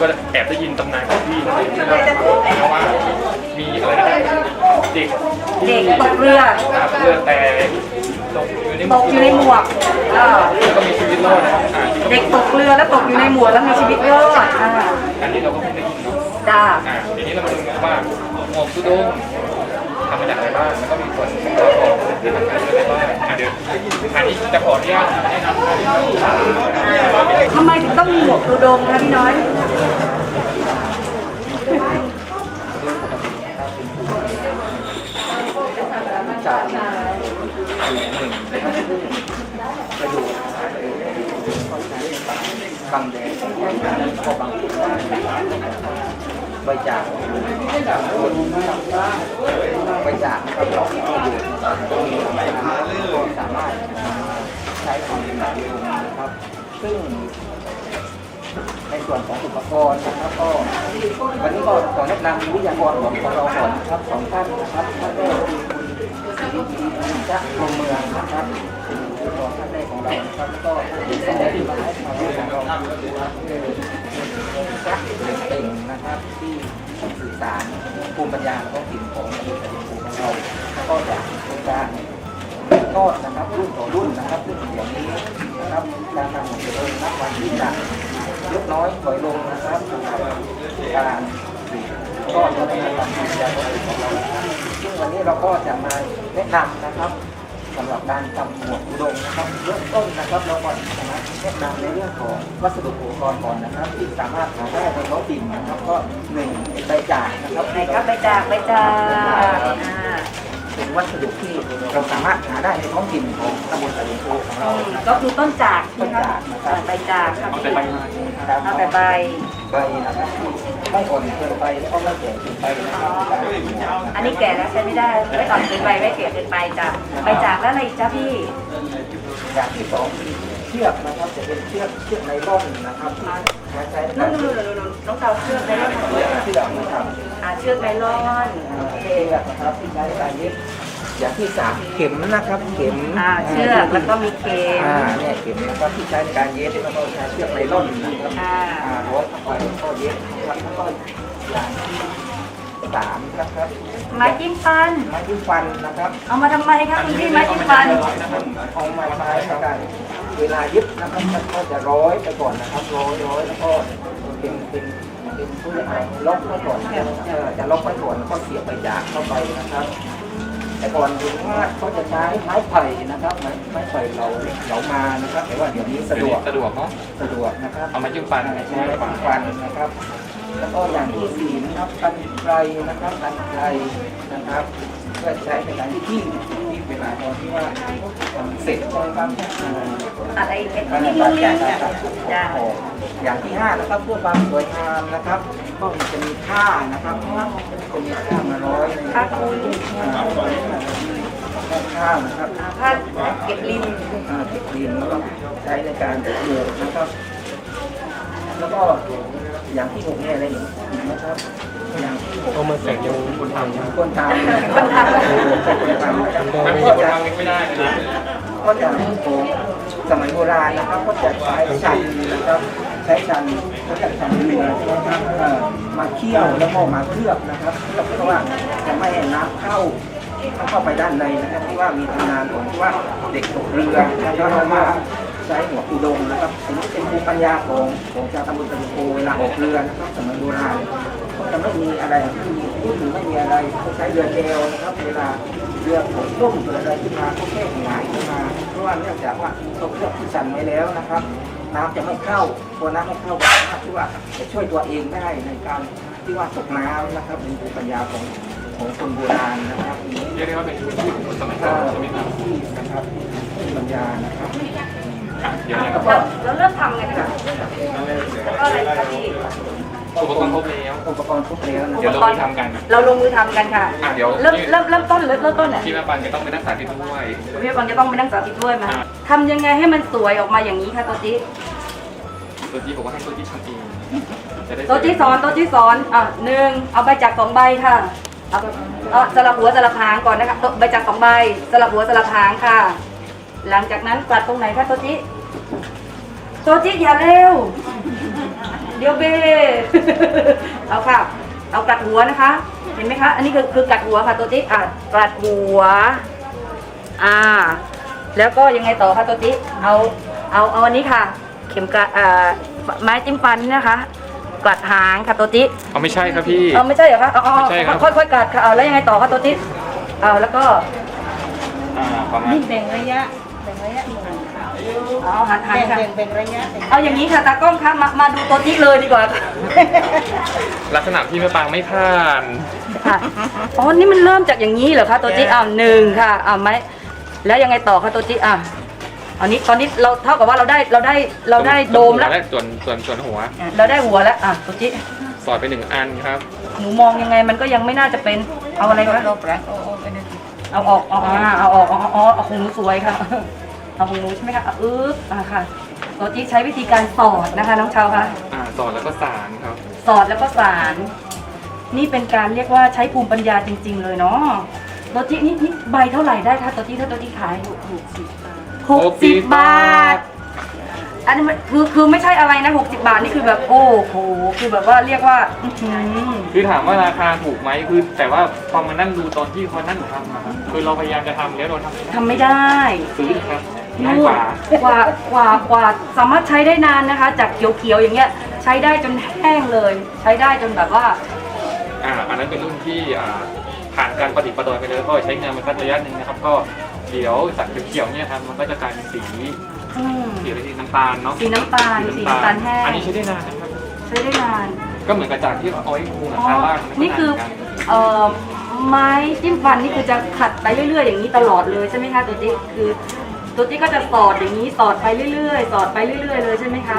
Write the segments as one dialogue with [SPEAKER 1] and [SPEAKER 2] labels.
[SPEAKER 1] ก็แอบได้ยินตำนานของพี่นะครับว่ามีอะไรนะเด็กเด็ก
[SPEAKER 2] ตกเรืออ
[SPEAKER 1] ่เรือแต่ตกอ
[SPEAKER 2] ยู่ในหมตวกอยู่ในหมวก
[SPEAKER 1] แล้วก็มีชีวิตรอดน
[SPEAKER 2] เด็กตกเรือแล้วตกอยู่ในหมวกแล้วมีชีวิตรอดอั
[SPEAKER 1] นนี้เราก็เพิ่งได้ยินเนาะ
[SPEAKER 2] จ้า
[SPEAKER 1] อ่าทีนี้เรามาดูกันว่าหมวกทุดงทำมาจากอะไรบ้างแล้วก็มีคนประกอบที่ทำงานด้วยอะไรบ้างเดี๋ยวอันนี้จะขออนุญาตาเทำ
[SPEAKER 2] ไมถึงต้องมีหมวกดูดงคะพี่น้อย
[SPEAKER 3] จากหนึ่งประโยชน์บางแดดก็บางใบจากใบจากนะครับเราประโยชน์ก็สามารถใช้ความเป็นประโยชน์นะครับ ซึ่ง ในส่วนของอุปกรณ์นะครับก็วันนี้ก็ขอแนะนำวิทยากรของของเราก่อนนะครับสองท่านนะครับท่านแรกคือคุณจะลงเมืองนะครับเป็นวิทยากรท่านแรกของเรานะครับก็ที่สองที่มาให้ความรู้ของเราคือจะเต่งนะครับที่สื่อสารภูมิปัญญาและก็ถิ่นของประเทศของเราแล้วก็จะเป็นการก็นะครับรุ่นต่อรุ่นนะครับรุ่นอย่างนี้นะครับการทำของตัวเองนับวันที่จะ ลดน้อยถอยลงนะครับสำหรับการตก็จะเป็นการทำยาลดของเรานะครับซึ่งวันนี้เราก็จะมาแนะนำนะครับสำหรับการทำหมวกอุดมนะครับเริ่มต้นนะครับเราก่อนนะแนะนำในเรื่องของวัสดุอุปกรณ์ก่อนนะครับ ที่สามารถหาได้ในท้องถิ่นนะครับก็หนึ่งใบจากนะครับ
[SPEAKER 2] ไหนครับจากไปจาก อ่า
[SPEAKER 3] เป็นวัสดุที่เราสามารถหาได้ในท้องถิ่นของตำบลตะลิงโพของเรา
[SPEAKER 2] ก็คือต้นจากใช่ไหมคะอ่าใบจากค่ะ
[SPEAKER 1] เอา
[SPEAKER 2] พี่
[SPEAKER 1] แต่ใบมา
[SPEAKER 3] ครับ
[SPEAKER 2] เอาแต่ใบ
[SPEAKER 3] ใบนะครับที่ไม่อ่อนเกินไปแล้วก็ไม่แก่เกินไปนะครับ
[SPEAKER 2] อันนี้แก่แล้วใช้ไม่ได้ไม่อ่อนเกินไปไม่แก่เกินไปจ้ะใบจากแล้วอะไรอีกจ้ะพี่
[SPEAKER 3] อย่างที่สองคือเชือกนะครับจะเป็นเชือกเชือกไนล่อนนะครับที่มาใช้ใน
[SPEAKER 2] นู่
[SPEAKER 3] กานร
[SPEAKER 2] นู่นนู่นนู่นต้องเอาเชือกไนลอน
[SPEAKER 3] เชือกนะครับ
[SPEAKER 2] อ่าเชือกไนลอนโอเค
[SPEAKER 3] เชือกนะครับที่ใช้ในการเย็บ อย่างที่สามเข็มนะครับ เข็ม
[SPEAKER 2] อ่าเชือกแล้วก็มีเกม
[SPEAKER 3] อ่าเนี่ยเข็มนะครับที่ใช้ในการเย็บแล้วก็ใช้เชือกไนล่อนนะครับ
[SPEAKER 2] อ่า
[SPEAKER 3] อ่าร้อยเข้าไปแล้วก็เย็บนะครับแล้วก็อย่างที่สามนะครับ
[SPEAKER 2] ไม้จิ้มฟัน
[SPEAKER 3] ไม้จิ้มฟันนะครับ
[SPEAKER 2] เอามาทำไมคะคุณพี่ไม้จิ้มฟัน
[SPEAKER 3] เอามาใช้ในการเวลายึดนะครับมันก็จะร้อยไปก่อนนะครับร้อยร้อยแล้วก็เป็นเป็นเป็นผู้ยังไงล็อกไว้ก่อนเออจะล็อกไว้ก่อนแล้วก็เสียบไปจากเข้าไปนะครับ แต่ก่อนถึงว่าเขาจะใช้ไม้ไผ่นะครับไม้ไม้ไผ่เราเหลามานะครับ แต่ว่าเดี๋ยวนี้สะดวก
[SPEAKER 1] สะดวกเนาะ
[SPEAKER 3] สะดวกนะครับ
[SPEAKER 1] เอามาจิ้มฟัน
[SPEAKER 3] ใช้ไม้จิ้มฟันนะครับ แล้วก็อย่างที่สี่นะครับกันไกรนะครับกันไกรนะครับเพื่อใช้ในการที่ที่ที่เวลาตอนที่ว่าทำเสร็จใช่ไหมครับอ่า
[SPEAKER 2] อะไรเอ็ด
[SPEAKER 3] การ
[SPEAKER 2] นี่
[SPEAKER 3] ตั
[SPEAKER 2] นี่
[SPEAKER 3] ด
[SPEAKER 2] นี่
[SPEAKER 3] จาก
[SPEAKER 2] จ้ะ
[SPEAKER 3] การตัด
[SPEAKER 2] จ้ะ
[SPEAKER 3] ออกอย่างที่ห้านะครับเพื่อความสวยงามนะครับ ก็จะมีผ้านะครับจะมีผ้ามาร้อยใน
[SPEAKER 2] ผ้าคุย
[SPEAKER 3] อ่าผ้านะครับ
[SPEAKER 2] อ่าผ้าเก็บริม
[SPEAKER 3] อ่าติดดินแล้วก็ใช้ในการปลูกนะครับ แล้วก็อย่างที่หกเนี่ยอะไรอีกนะครับอย่างที่หก
[SPEAKER 4] เอามาแสงยังคนทำนะ
[SPEAKER 3] คนทำคนทำคนทำนะครับ
[SPEAKER 1] ถ้าไม่มีคนทำไม่ได้เลยนะ
[SPEAKER 3] ก็จะของสมัยโบราณนะครับก็จะใช้ชันนะครับ ใช้ชันเขาจะชันเรือนะครับมาเคี่ยวแล้วก็มาเคลือบนะครับเคลือบเพราะว่าจะไม่ให้น้ำเข้าเข้าไปด้านในนะครับที่ว่ามีตำนานของที่ว่าเด็กตกเรือแล้วก็มาใช้หัวอุดงนะครับอันนี้เป็นภูมิปัญญาของของชาวตำบลตะลุโกเวลาออกเรือนะครับสมัยโบราณก็จะไม่มีอะไรไม่มีรุ่นไม่มีอะไรเขาใช้เรือแจวนะครับ เวลาเรือฝนล่มเกิดอะไรขึ้นมาก็แค่หงายขึ้นมาเพราะว่าเนื่องจากว่าเขาเคลือบที่ชันไว้แล้วนะครับ น้ำจะไม่เข้าตัวน้ำไม่เข้าก็สามารถที่ว่าจะช่วยตัวเองได้ในการที่ว่าตกน้ำนะครับเป็นภูมิปัญญาของของคนโบราณนะครับอันนี้
[SPEAKER 1] เรียกได้ว่าเป็นชีวิตของคนสมัยก่
[SPEAKER 3] ก็
[SPEAKER 1] อนใช่ไหมครับ
[SPEAKER 3] ที่นะครับภูมิปัญญานะครับ
[SPEAKER 1] อะเดี๋ยวนะค
[SPEAKER 2] แล้
[SPEAKER 1] รับ
[SPEAKER 2] วแล้วเริ่มทำไงคะแล้วก็อะไรคะพี่
[SPEAKER 1] อุปกรณ์ครบแล้ว
[SPEAKER 3] อุปกรณ์ครบแล้วนะ
[SPEAKER 1] เดี๋ยว
[SPEAKER 3] ค
[SPEAKER 1] เรา
[SPEAKER 3] รับ
[SPEAKER 1] ไปทำกันนะ
[SPEAKER 2] เราลงมือทำกันค่ะ
[SPEAKER 1] อะเดี๋ยว
[SPEAKER 2] เริ่มเริ่มเริ่มต้นเริ่มเริ่มต้นเนี่ย
[SPEAKER 1] ที่แม่ปันจะต้องไปนั่งสาธิตด้วย
[SPEAKER 2] พี่บอลจะต้องไปนั่งสาธิตด้วยไหม
[SPEAKER 1] อ่า
[SPEAKER 2] ทำยังไงให้มันสวยออกมาอย่างนี้คะโตัวจิ๊
[SPEAKER 1] ตัวที่บอกว่าให้ตัวที่ทำเองจะได้
[SPEAKER 2] โตัวจิ๊สอนโตัวจิ๊สอนอะหนึ่งเอาใบจากสองใบค่ะเอาเอาสลับหัวสลับหางก่อนนะคะใบจากสองใบสลับหัวสลับหางค่ะ หลังจากนั้นกลัดตรงไหนคะโตัวจิ๊โตัวจิ๊อย่าเร็ว เดี๋ยวเบเอาค่ะ เอากัดหัวนะคะ เห็นไหมคะ อันนี้คือคือกัดหัวค่ะตัวจิ๊กอะกัดหัว อ่า แล้วก็ยังไงต่อคะตัวจิเอาเอาเอาอันนี้ค่ะ เข็มกลัดอ่าไม้จิ้มฟันนี่นะคะกลัดหางค่ะตัวจิ
[SPEAKER 1] เอาไม่ใช่ครับพี่
[SPEAKER 2] เอาไม่ใช่เหรอคะเอาเอา
[SPEAKER 1] ไม่ใช่ครับ
[SPEAKER 2] ค่อยค่อยๆกลัดค่ะเอาแล้วยังไงต่อคะตัวจิเอาแล้วก็
[SPEAKER 1] อ่าประมาณ
[SPEAKER 4] นี่แบ่งระยะ แบ่งระยะหนึ่ง
[SPEAKER 2] เอาหันหัน
[SPEAKER 4] แบ่ง
[SPEAKER 2] ค่ะ
[SPEAKER 4] แบ่งแบ่งระยะแบ่ง
[SPEAKER 2] เอาอย่างนี้ค่ะตากล้องคะมามาดูตัวจิเลยดีกว่าค่ะ
[SPEAKER 1] ลักษณะพี่แม่ปางไม่ผ่าน
[SPEAKER 2] ค่ะอ๋อนี่มันเริ่มจากอย่างนี้เหรอคะตัวจิอ้าวหนึ่งค่ะอ้าวไหมแล้วยังไงต่อคะตัวจิอะอันนี้ตอนนี้เราเท่ากับว่าเราได้เราได้เราได้โดมแล้ว
[SPEAKER 1] ส่วนส่วนส่วนหัว
[SPEAKER 2] เราได้หัวแล้วอะตัวจิ
[SPEAKER 1] สอดไปหนึ่งอันครับ
[SPEAKER 2] หนูมองยังไงมันก็ยังไม่น่าจะเป็นเอาอะไรคะ
[SPEAKER 4] เราแปลงโอ้โอ้ เอา
[SPEAKER 2] ออกเอาอ่าเอาออกเอาเอาเอาของหนูสวยค่ะ เอาของหนูใช่ไหมคะอะอึ๊บอะค่ะตัวจิ๊ใช้วิธีการสอดนะคะ น้องเชาวคะ
[SPEAKER 1] อ่าสอดแล้วก็สารครับ
[SPEAKER 2] สอดแล้วก็สาร นี่เป็นการเรียกว่าใช้ภูมิปัญญาจริง ๆ เลยเนาะตัวจิ๊กนี่นี่ใบเท่าไหร่ได้คะตัวจิ๊ถ้าตัวจิ๊ขายหกสิบบาทหกสิบบาท อันนี้มันคือคือไม่ใช่อะไรนะ60 บาทนี่คือแบบโอ้โหคือแบบว่าเรียกว่าอื้อหือ
[SPEAKER 1] คือถามว่าราคาถูกไหมคือ แต่ว่าพอมานั่งดูตอนที่เขานั่งทำอะครับคือเราพยายามจะทำแล้วเราทำไม่ได้
[SPEAKER 2] ทำไม่ได้
[SPEAKER 1] ซื้อครับง่ายกว่า
[SPEAKER 2] กว่ากว่ากว่าสามารถใช้ได้นานนะคะ จากเขียวๆอย่างเงี้ย ใช้ได้จนแห้งเลย ใช้ได้จนแบบว่า
[SPEAKER 1] อ่าอันนั้นเป็นรุ่นที่อ่าผ่านการปฏิบัติประดอยไปแล้วก็ใช้งานมาสักระยะหนึ่งนะครับ ก็เดี๋ยวสักเขียวๆเนี่ยครับมันก็จะกลายเป็นสี
[SPEAKER 2] อืม
[SPEAKER 1] สีอะไรสีน้ำตาลเนาะ
[SPEAKER 2] สีน้ำตาลสีน้ำตาลแห้ง
[SPEAKER 1] อันนี้ใช้ได้นานนะครับ
[SPEAKER 2] ใช้ได้นาน
[SPEAKER 1] ก็เหมือนกับจากที่เอาไว้คูหลัง
[SPEAKER 2] อ๋อ
[SPEAKER 1] คาบ้านมัก็
[SPEAKER 2] นี่คือา
[SPEAKER 1] นเหมืกั
[SPEAKER 2] เอ่อไม้จิ้มฟันนี่คือจะขัดไปเรื่อยๆ อย่างนี้ตลอดเลยใช่ไหมคะตัวจิ๊กคือตัวจิ๊กก็จะสอดอย่างนี้สอดไปเรื่อยๆ สอดไปเรื่อยๆ เลยใช่ไหมคะ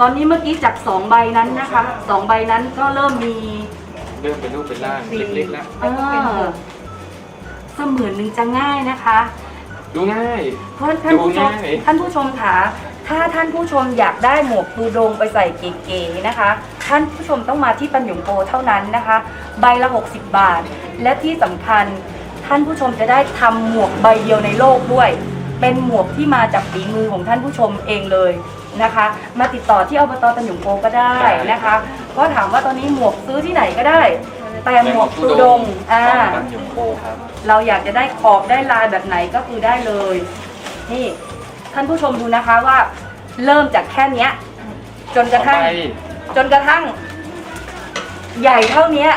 [SPEAKER 2] ตอนนี้เมื่อกี้จากสองใบนั้นนะคะสองใบนั้นก็เริ่มมี
[SPEAKER 1] เริ่มเป็นรูปเป็นร่างเล็กๆแล้ว
[SPEAKER 2] เออเสมือนหนึ่งจะง่ายนะคะ
[SPEAKER 1] ดูง่าย
[SPEAKER 2] เพราะท่านผู้ชม
[SPEAKER 1] ดูง่าย
[SPEAKER 2] ท่านผู้ชมคะถ้าท่านผู้ชมอยากได้หมวกตูดงไปใส่เก๋ๆนะคะ ท่านผู้ชมต้องมาที่ปัญญงโปเท่านั้นนะคะ ใบละ 60 บาท และที่สำคัญท่านผู้ชมจะได้ทำหมวกใบเดียวในโลกด้วย เป็นหมวกที่มาจากฝีมือของท่านผู้ชมเองเลยนะคะ มาติดต่อที่อบตตันหยงโปก็ได้นะคะ ก็ถามว่าตอนนี้หมวกซื้อที่ไหนก็ได้ แต่หมวกตูดงอ่า
[SPEAKER 1] บ้านยมโปครับ
[SPEAKER 2] เราอยากจะได้ขอบได้ลายแบบไหนก็คือได้เลย นี่ท่านผู้ชมดูนะคะว่า เริ่มจากแค่เนี้ย จนกระทั่ง
[SPEAKER 1] ต่อไป
[SPEAKER 2] จนกระทั่ง ใหญ่เท่าเนี้ย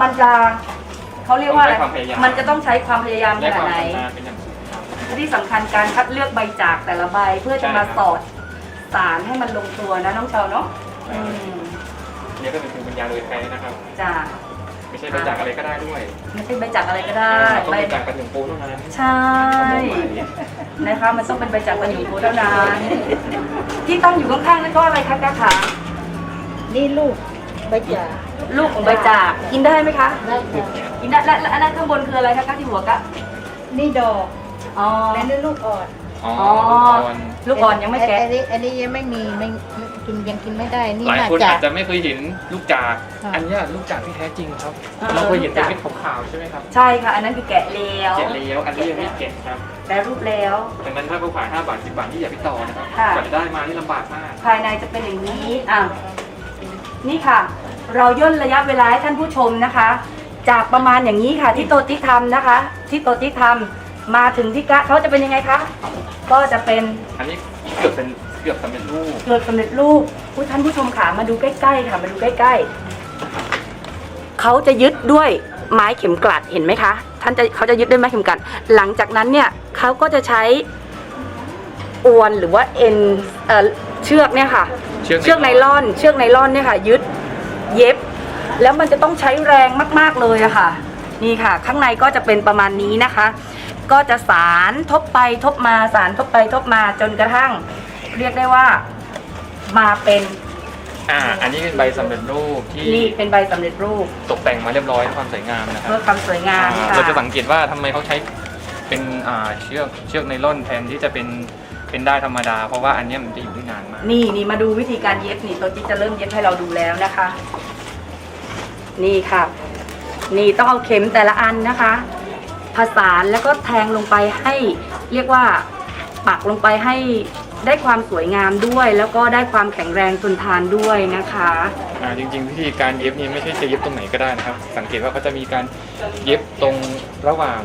[SPEAKER 2] มันจะเขาเรียกว่าอะไร
[SPEAKER 1] ต้องใช้ความพยายาม
[SPEAKER 2] มันจะต้องใช้ความพยายามข
[SPEAKER 1] และ
[SPEAKER 2] นา
[SPEAKER 1] ค
[SPEAKER 2] ด
[SPEAKER 1] วาม
[SPEAKER 2] ไหน
[SPEAKER 1] ชำนาญเป็นอย่างสูงครับ
[SPEAKER 2] ที่สำคัญการคัดเลือกใบจากแต่ละใบเพื่อจะมา
[SPEAKER 1] ใช่ครับ
[SPEAKER 2] สอดสารให้มันลงตัวนะน้องเชาเนาะอืม
[SPEAKER 1] เนี่ยก็เป็นภูมิปัญญาโดยแท้นะครับ
[SPEAKER 2] จ้า
[SPEAKER 1] ไม่ใช่ไปจากอะไรก็ได้ด้วย
[SPEAKER 2] ไม่ใช่ใบจากอะไรก็ได้
[SPEAKER 1] ต้อง
[SPEAKER 2] ใบ
[SPEAKER 1] ไปจากกระถึงโปเท่านั้น
[SPEAKER 2] ใช่นะคะมันต้องเป็นใบจากประโยชน์เท่านั้นที่ตั้งอยู่ข้างๆนั่นก็อะไรคะกะขา
[SPEAKER 4] นี่ลูกใบจ่า
[SPEAKER 2] ลูกของใบจากกินได้ไหมคะ
[SPEAKER 4] ได้ค่ะ
[SPEAKER 2] กินได้และและอันนั้นข้างบนคืออะไรคะกะที่หัวกะ
[SPEAKER 4] นี่ดอก
[SPEAKER 2] อ๋อ
[SPEAKER 4] และนี่ลูกอ่อน
[SPEAKER 1] อ๋อ
[SPEAKER 2] อ๋อ
[SPEAKER 1] ก่อน
[SPEAKER 2] ลูกอ่อนยังไม่แกะ
[SPEAKER 4] อันนี้อันนี้ยังไม่มีไม่ไม่กินยังกินไม่ได้นี่
[SPEAKER 1] หลาย
[SPEAKER 4] น่า
[SPEAKER 1] คน
[SPEAKER 4] จะ
[SPEAKER 1] อาจจะไม่เคยเห็นลูกจาก
[SPEAKER 4] ค่ะ
[SPEAKER 1] อันเนี้ยลูกจากที่แท้จริงครับ
[SPEAKER 2] เออ
[SPEAKER 1] เราเคยเห็นแต่
[SPEAKER 2] ลูกจาก
[SPEAKER 1] เม็ดขาวๆใช่ไหมครับ
[SPEAKER 2] ใช่ค่ะ อันนั้นคือแกะแล้ว
[SPEAKER 1] แกะแล้วอันนี้ยังไม่แกะครับ
[SPEAKER 2] แปรรูปแล้ว
[SPEAKER 1] ดังนั้นถ้าเขาขาย5บาท10บาทที่อย่าไปต่อนะครับ
[SPEAKER 2] ค่ะ
[SPEAKER 1] กว่าจะได้มานี่ลำบากมาก
[SPEAKER 2] ภายในจะเป็นอย่างนี้อะนี่ค่ะ เราย่นระยะเวลาให้ท่านผู้ชมนะคะ จากประมาณอย่างนี้ค่ะ ที่โตติทำนะคะ ที่โตติทำ มาถึงที่กะเขาจะเป็นยังไงคะ ก็จะเป็น
[SPEAKER 1] อันนี้เกือบเป็นเกือบสำเร็จรูป
[SPEAKER 2] เกิดสำเร็จรูปผู้ท่านผู้ชมค่ะมาดูใกล้ๆค่ะ มาดูใกล้ๆเขาจะยึดด้วยไม้เข็มกลัดเห็นไหมคะท่านจะเขาจะยึดด้วยไม้เข็มกลัด หลังจากนั้นเนี่ยเขาก็จะใช้อวนหรือว่าเอ็นเอ่อเชือกเนี่ยค่ะ
[SPEAKER 1] เชือก
[SPEAKER 2] เชือกไนล่อน เชือกไนล่อนเนี่ยค่ะ ยึดเย็บ แล้วมันจะต้องใช้แรงมาก ๆเลยอะค่ะ นี่ค่ะ ข้างในก็จะเป็นประมาณนี้นะคะ ก็จะสารทบไปทบมาสารทบไปทบมาจนกระทั่ง เรียกได้ว่ามาเป็น
[SPEAKER 1] อ่าอันนี้เป็นใบสำเร็จรูปที่
[SPEAKER 2] นี่เป็นใบสำเร็จรูป
[SPEAKER 1] ตกแต่งมาเรียบร้อยความสวยงามนะครับ
[SPEAKER 2] เพื่อความสวยงาม
[SPEAKER 1] อ่า
[SPEAKER 2] ค่ะ
[SPEAKER 1] เราจะสังเกตว่าทำไมเขาใช้เป็นอ่าเชือกเชือกไนล่อนแทนที่จะเป็นเป็นได้ายธรรมดา เพราะว่าอันเนี้ยมันจะอยู่ได้นานมาก
[SPEAKER 2] นี่นี่มาดูวิธีการเย็บนี่ตัวจิ๊กจะเริ่มเย็บให้เราดูแล้วนะคะ นี่ค่ะ นี่ต้องเอาเข็มแต่ละอันนะคะ ผสานแล้วก็แทงลงไปให้เรียกว่าปักลงไปให้ได้ความสวยงามด้วย แล้วก็ได้ความแข็งแรงทนทานด้วยนะคะ
[SPEAKER 1] อ่าจริงๆวิธีการเย็บนี่ไม่ใช่จะเย็บตรงไหนก็ได้นะครับ สังเกตว่าเขาจะมีการเย็บตรงระหว่าง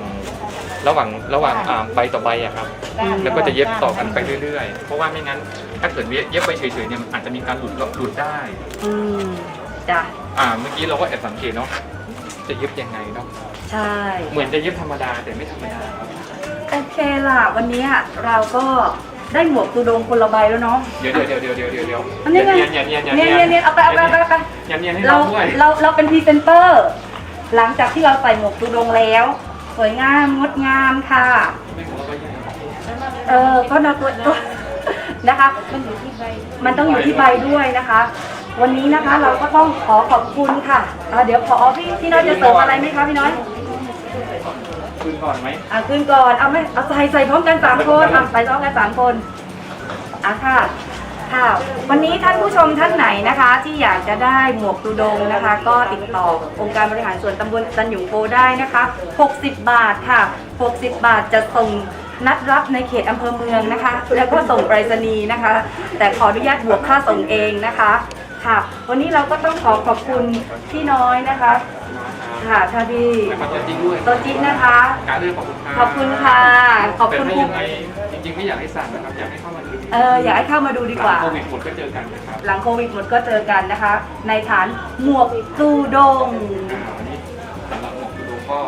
[SPEAKER 1] ระหว่างระหว่างอ่าใบต่อใบอะครับ
[SPEAKER 2] อืม
[SPEAKER 1] แล้วก็จะเย็บต่อกันไปเรื่อยๆ เพราะว่าไม่งั้นถ้าเกิดเย็บไปเฉยๆเนี่ยมันอาจจะมีการหลุดหลุดได้
[SPEAKER 2] อืมจ้ะ
[SPEAKER 1] อ่าเมื่อกี้เราก็แอบสังเกตเนาะ จะเย็บยังไงเนาะ
[SPEAKER 2] ใช่
[SPEAKER 1] เหมือนจะเย็บธรรมดาแต่ไม่ธรรมดาครับ
[SPEAKER 2] โอเคล่ะ วันนี้เราก็ได้หมวกตูดงคนละใบแล้วเนาะ
[SPEAKER 1] เดี๋ยวเดี๋ยวเดี๋ยวเดี๋ยวเดี๋ยวเดี๋ยว
[SPEAKER 2] อันนี้ไง
[SPEAKER 1] เนียนเนียนเนียน
[SPEAKER 2] เนียนเนียนเนียนเอาไปเอาไปเอาไปเอาไป
[SPEAKER 1] เนียนเนียนให้
[SPEAKER 2] เรา
[SPEAKER 1] เราด้วย
[SPEAKER 2] เราเราเป็นพรีเซนเตอร์ หลังจากที่เราใส่หมวกตูดงแล้ว สวยงามงดงามค่ะ
[SPEAKER 1] ไม่ของเราก็ยัง
[SPEAKER 2] เออก็นะตัวตัวนะคะ
[SPEAKER 4] มันอยู่ที่ใบ
[SPEAKER 2] มันต้องอยู่ที่ใบด้วยนะคะ วันนี้นะคะเราก็ต้องขอขอบคุณค่ะอ่าเดี๋ยวขอพี่พี่น้อยจะเสริมอะไรไหมคะพี่น้อย
[SPEAKER 1] คืนก่อนไหม
[SPEAKER 2] อะขึ้นก่อนเอาไหมเอาใส่ใส่พร้อมกันสามคนอะใส่พร้อมกันสามคนอะค่ะค่ะวันนี้ท่านผู้ชมท่านไหนนะคะ ที่อยากจะได้หมวกตูดงนะคะ ก็ติดต่อองค์การบริหารส่วนตำบลตันหยุงโปได้นะคะ 60 บาทค่ะ 60 บาทจะส่งนัดรับในเขตอำเภอเมืองนะคะ แล้วก็ส่งไปรษณีย์นะคะ แต่ขออนุญาตบวกค่าส่งเองนะคะ ค่ะ วันนี้เราก็ต้องขอขอบคุณพี่น้อยนะคะค่ะค่ะพี่
[SPEAKER 1] แล้วก็จริงด้วย
[SPEAKER 2] โตจินะคะ
[SPEAKER 1] การเรื่องขอบคุณค่ะ
[SPEAKER 2] ขอบคุณค่ะขอบ
[SPEAKER 1] แต่
[SPEAKER 2] คุณ
[SPEAKER 1] ถ้า
[SPEAKER 2] ครู
[SPEAKER 1] ยังไงจริงๆไม่อยากให้สั่งนะครับอยากให้เข้ามาดู
[SPEAKER 2] เอออยากให้เข้ามาดูดีกว่า
[SPEAKER 1] หลังโควิดหมดก็เจอกันนะครับ
[SPEAKER 2] หลังโควิดหมดก็เจอกันนะคะ ในฐานหมวกตูดง
[SPEAKER 1] อ่าวันนี้สำหรับหมวกดูก็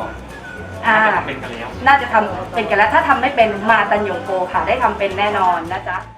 [SPEAKER 2] อ่า
[SPEAKER 1] น่าจะทำเป็นกันแล้ว
[SPEAKER 2] น่าจะทำเป็นกันแล้วถ้าทำไม่เป็นมาตันหยงโกค่ะ ได้ทำเป็นแน่นอนนะจ๊ะ